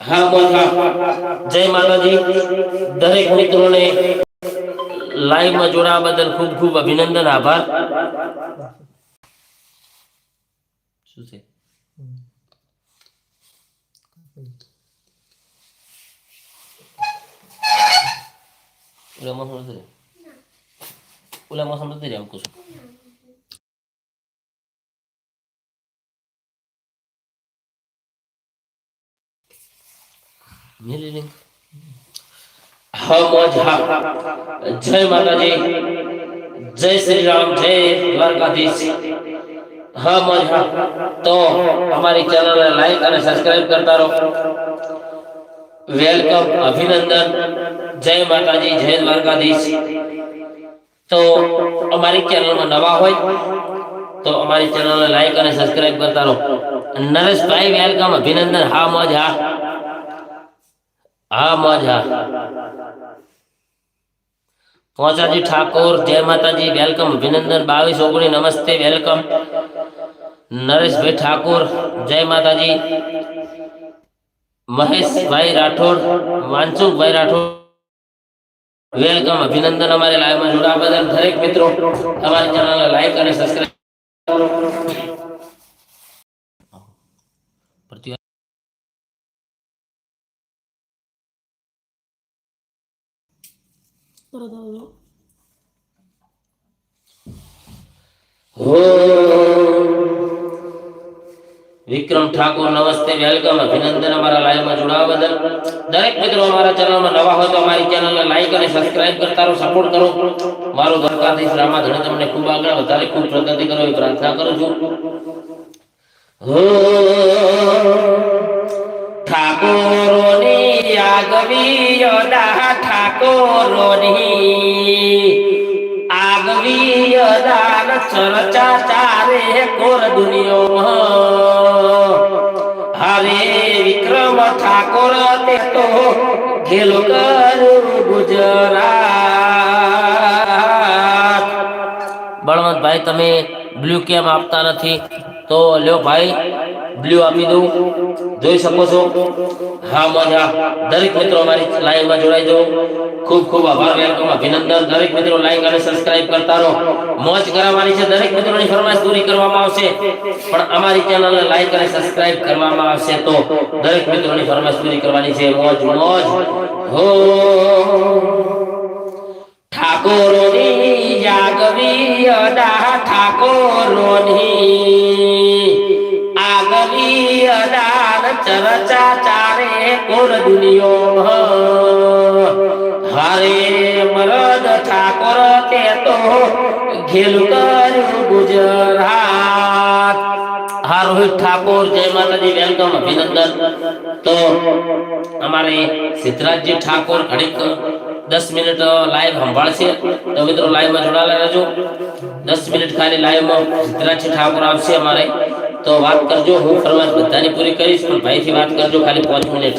હા મોટા જય માતાજી. દરેક મિત્રોને લાઈવમાં જોડાવા બદલ ખૂબ ખૂબ અભિનંદન, આભાર. શું છે? ઓલા મોસમ નથી રહ્યા ઓલા મોસમ નથી એમ કહું છું. મિલી લિંક હા મોજ હા જય માતાજી જય શ્રી રામ જય દ્વારકાધીશ હા મોજ હા તો અમારી ચેનલને લાઈક અને સબસ્ક્રાઇબ કરતા રહો વેલકમ અભિનંદન જય માતાજી જય દ્વારકાધીશ તો અમારી ચેનલમાં નવા હોય તો અમારી ચેનલને લાઈક અને સબસ્ક્રાઇબ કરતા રહો નરેશભાઈ વેલકમ અભિનંદન હા મોજ હા હા, મોજ. પોચાજી ઠાકોર, જય માતાજી, વેલકમ. અભિનંદન બાવીસ ઓગણી નમસ્તે, વેલકમ. નરેશભાઈ ઠાકોર, જય માતાજી. મહેશભાઈ રાઠોડ વાંચુકભાઈ રાઠોડ. વેલકમ. અભિનંદન અમારે લાઈવમાં જોડાવા બદલ. દરેક મિત્રો અમારી ચેનલને લાઈક અને સબસ્ક્રાઇબ વિક્રમ ઠાકોર નમસ્તે વેલકમ અભિનંદન અમારા લાઈવમાં જોડાવા બદલ દરેક મિત્રો અમારા ચેનલમાં નવા હોય તો અમારી ચેનલને લાઈક અને સબસ્ક્રાઇબ કરતા રહો સપોર્ટ કરો મારો દ્વારકાધીશ રામાધણ તમને ખૂબ આગળ વધારે ખૂબ પ્રગતિ કરો એવી પ્રાર્થના કરું છું હો ઠાકોરોની આગવી યોદા ઠાકોરોની આગવી અદાન ચર્ચા ચારે કોર દુનિયો હરે વિક્રમ ઠાકોર તે તો ઘેલો કરું ગુજરાત બળવંતભાઈ તમે બ્લુ કેમ આપતા નથી? તો લ્યો ભાઈ બ્લુ આપી દઉં. જોઈ શકો છો? હા, મજા દરેક મિત્રો અમારી લાઈવમાં જોડાઈ જાઓ. ખૂબ ખૂબ આભાર. વેલકમ અભિનંદન. દરેક મિત્રો લાઈક અને સબસ્ક્રાઇબ કરતા રહો. મોજ કરાવવાની છે. દરેક મિત્રોની ફરમાઈશ પૂરી કરવામાં આવશે. પણ અમારી ચેનલને લાઈક અને સબસ્ક્રાઇબ કરવામાં આવશે તો દરેક મિત્રોની ફરમાઈશ પૂરી કરવાની છે. મોજ મોજ. હો. ઠાકોરોની જાગવી અદા ઠાકોરોની અદાન ચર્ચા ચારે કોર દુનિયો હારે મરદ ઠાકોર તે તો ઘેલું કર્યું ગુજરાત. હા ઠાકોર, જય માતાજી વેલકમ અભિનંદન. તો અમારે સિદ્ધરાજજી ઠાકોર ઘડીક દસ મિનિટ લાઈવ સંભાળશે. તો મિત્રો લાઈવમાં જોડાયેલા રહેજો. દસ મિનિટ ખાલી લાઈવમાં સિદ્ધરાજજી ઠાકોર આવશે અમારે. તો વાત કરજો, હું ફરમાઈશ બધાની પૂરી કરીશ, પણ ભાઈથી વાત કરજો ખાલી પાંચ મિનિટ.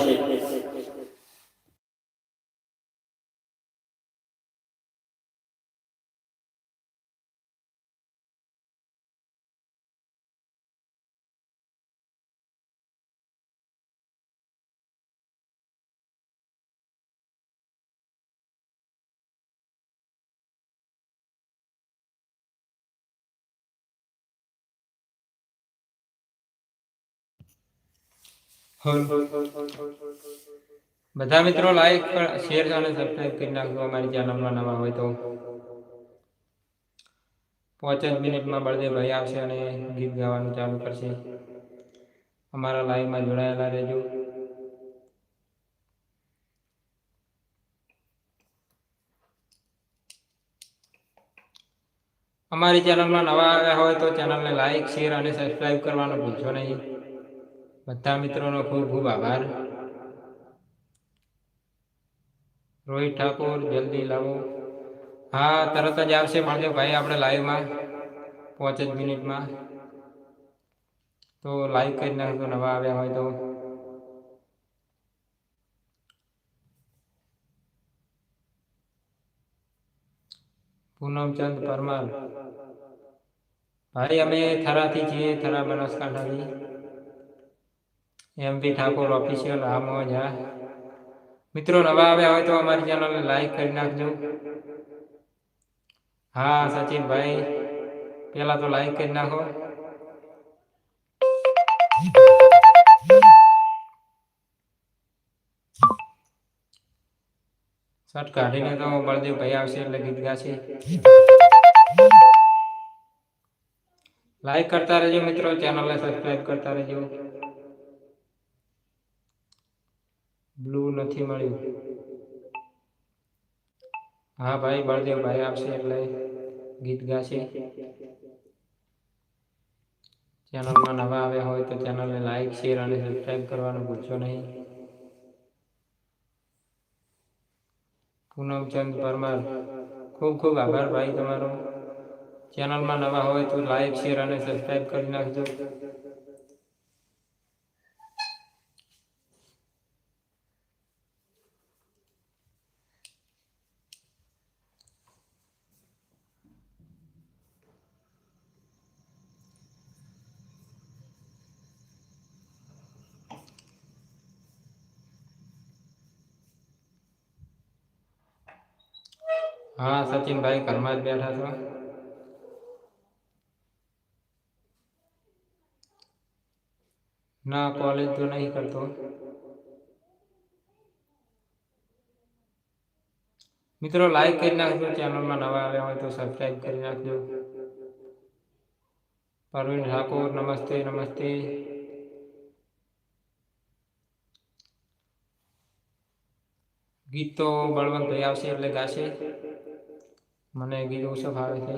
બધા મિત્રો લાઈક શેર અને સબસ્ક્રાઇબ કરી નાખજો. અમારી ચેનલમાં નવા હોય તો. પાંચ જ મિનિટમાં બળદેવભાઈ આવશે અને ગીત ગાવાનું ચાલુ કરશે. અમારા લાઈવમાં જોડાયેલા રહેજો. અમારી ચેનલમાં નવા આવ્યા હોય તો ચેનલને લાઈક શેર અને સબસ્ક્રાઇબ કરવાનું ભૂલશો નહીં. બધા મિત્રોનો ખૂબ ખૂબ આભાર. રોહિત ઠાકોર, જલ્દી લાવો. હા, તરત જ આવશે મળજો ભાઈ આપણે લાઈવમાં. પાંચ જ મિનિટમાં. તો લાઈક કરી નાખજો, નવા આવ્યા હોય તો. પૂનમચંદ પરમાર. ભાઈ, અમે થરાથી છીએ, થરા બનાસકાંઠાથી. એમપી ઠાકોર ઓફિશિયલ આ મોજ, હા. મિત્રો, નવા આવ્યા હોય તો અમારી ચેનલને લાઈક કરી નાખજો. હા, સચિનભાઈ પેલા તો લાઈક કરી નાખો. શર્ટ કાઢીને તો બળદેવભાઈ આવશે એટલે ગીત ગાશે. લાઈક કરતા રહેજો મિત્રો ચેનલને સબસ્ક્રાઇબ કરતા રહેજો. બ્લુ નથી મળ્યું. હા ભાઈ, બળદેવ ભાઈ આવશે એટલે ગીત ગાશે. ચેનલમાં નવા આવ્યા હોય તો ચેનલને લાઈક શેર અને સબસ્ક્રાઈબ કરવાનું ભૂલશો નહીં. પૂનમચંદ પરમાર, ખૂબ ખૂબ આભાર ભાઈ તમારો. ચેનલમાં નવા હોય તો લાઈક શેર અને સબસ્ક્રાઈબ કરી નાખજો. હા, સચિનભાઈ, ઘરમાં જ બેઠા છો. ના કોલેજ તો નહીં કરતો. મિત્રો લાઈક કરી નાખજો ચેનલમાં નવા આવ્યા હોય તો સબસ્ક્રાઈબ કરી નાખજો. પરવીન ઠાકોર, નમસ્તે નમસ્તે. ગીત બળવંતભાઈ આવશે એટલે ગાશે. મને ગીત ઓછો ભાવે છે?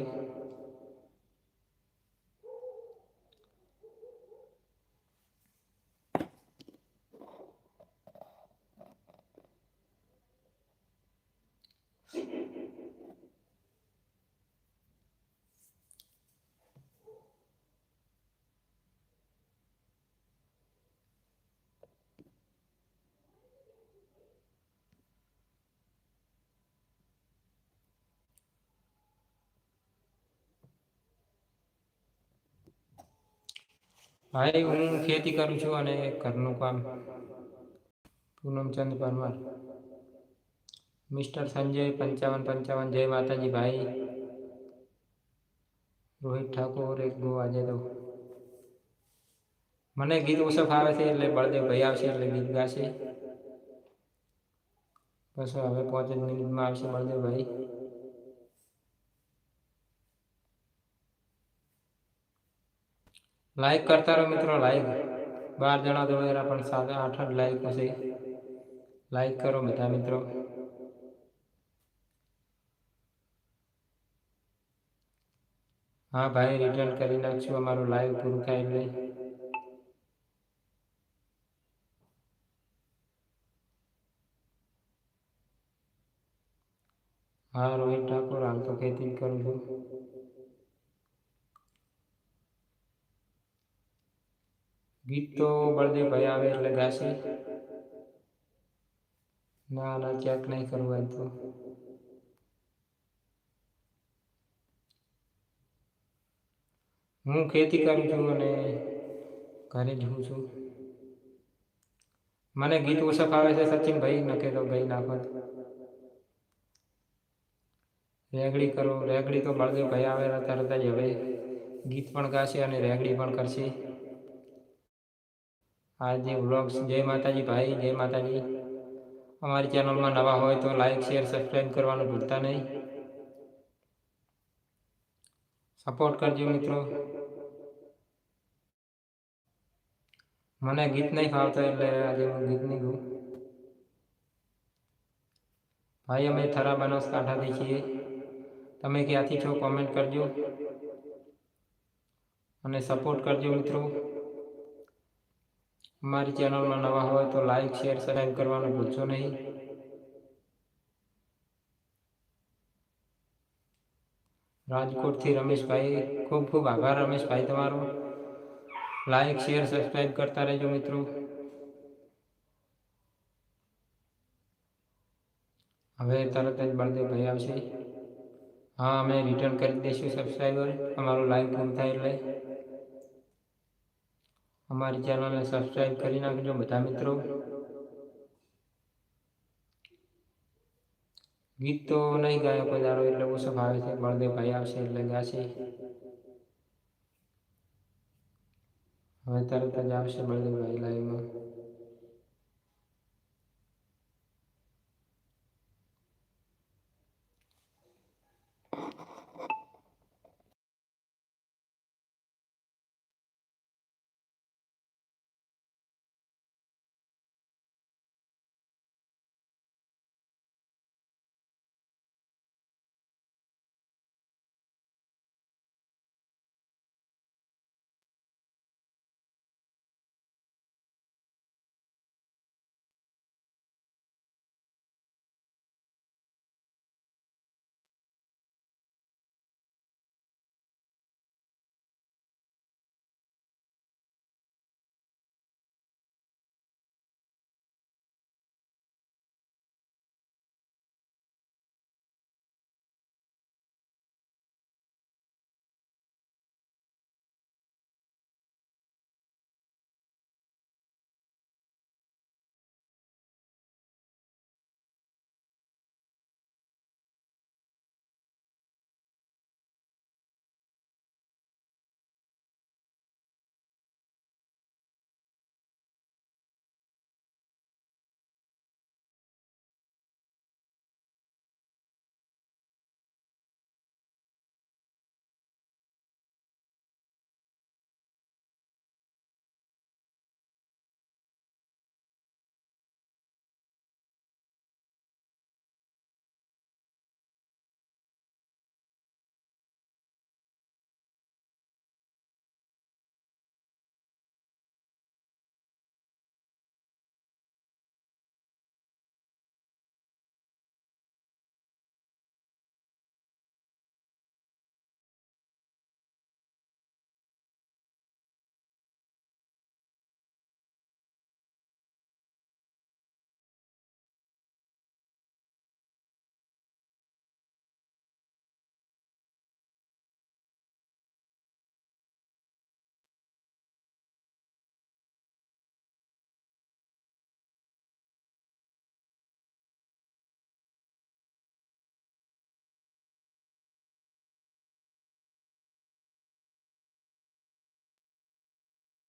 ભાઈ, હું ખેતી કરું છું અને ઘરનું કામ. પૂનમચંદ પરમાર. મિસ્ટર સંજય પંચાવન પંચાવન, જય માતાજી ભાઈ. રોહિત ઠાકોર એક ગો આજે તો મને ગીત ઓછો આવે છે એટલે બળદેવ ભાઈ આવશે એટલે ગીત ગાશે. બસ હવે પાંચ મિનિટમાં આવશે બળદેવ ભાઈ. લાઈક કરતા રહો મિત્રો લાઈક બાર જણા એરા પણ સાત, આઠ આઠ લાઈક હશે. લાઈક કરો બધા મિત્રો. હા ભાઈ રિટર્ન કરી નાખશું અમારું લાઈવ પૂરું થાય એટલે. હા, રોહિત ઠાકોર, હાલ તો ખેતી કરું છું. ગીત તો બળદેવ ભાઈ આવે એટલે ગાશે. ના ના ચેક નહીં કરવું હોય તો. હું ખેતી કરું છું અને ઘરે જ છું. મને ગીત ઓછા ફાવે છે સચિનભાઈ, નકે તો ભાઈ નાખત રેગડી કરો, રેગડી તો બળદેવ ભાઈ આવેલા તરત જ હવે ગીત પણ ગાશે અને રેગડી પણ કરશે. આજે વ્લોગ્સ જય માતાજી ભાઈ, જય માતાજી. અમારી ચેનલમાં નવા હોય તો લાઈક શેર સબસ્ક્રાઈબ કરવાનું ભૂલતા નહીં. સપોર્ટ કરજો મિત્રો. મને ગીત નહીં ફાવતો એટલે આજે હું ગીત નહીં ગાઉં ભાઈ, અમે થરા બનાસકાંઠાથી છીએ. તમે ક્યાંથી છો કોમેન્ટ કરજો. અને સપોર્ટ કરજો મિત્રો. અમારી ચેનલમાં નવા હોય તો લાઈક, શેર સબસ્ક્રાઈબ કરવાનું ભૂલશો નહીં. રાજકોટથી રમેશભાઈ, ખૂબ ખૂબ આભાર રમેશભાઈ તમારો. લાઈક, શેર સબસ્ક્રાઈબ કરતા રહેજો મિત્રો. હવે તરત જ બળદેવભાઈ આવશે. હા, અમે રિટર્ન કરી દઈશું સબસ્ક્રાઈબર અમારું લાઈવ પૂરું થાય એટલે. અમારી ચેનલને સબસ્ક્રાઈબ કરી નાખજો બધા મિત્રો. ગીત તો નહીં ગાયો કોઈ દાડો, એટલે ઓછો ભાવે છે, બળદેવભાઈ આવશે એટલે ગાશે. હવે તરત જ આવશે બળદેવભાઈ લાઈવમાં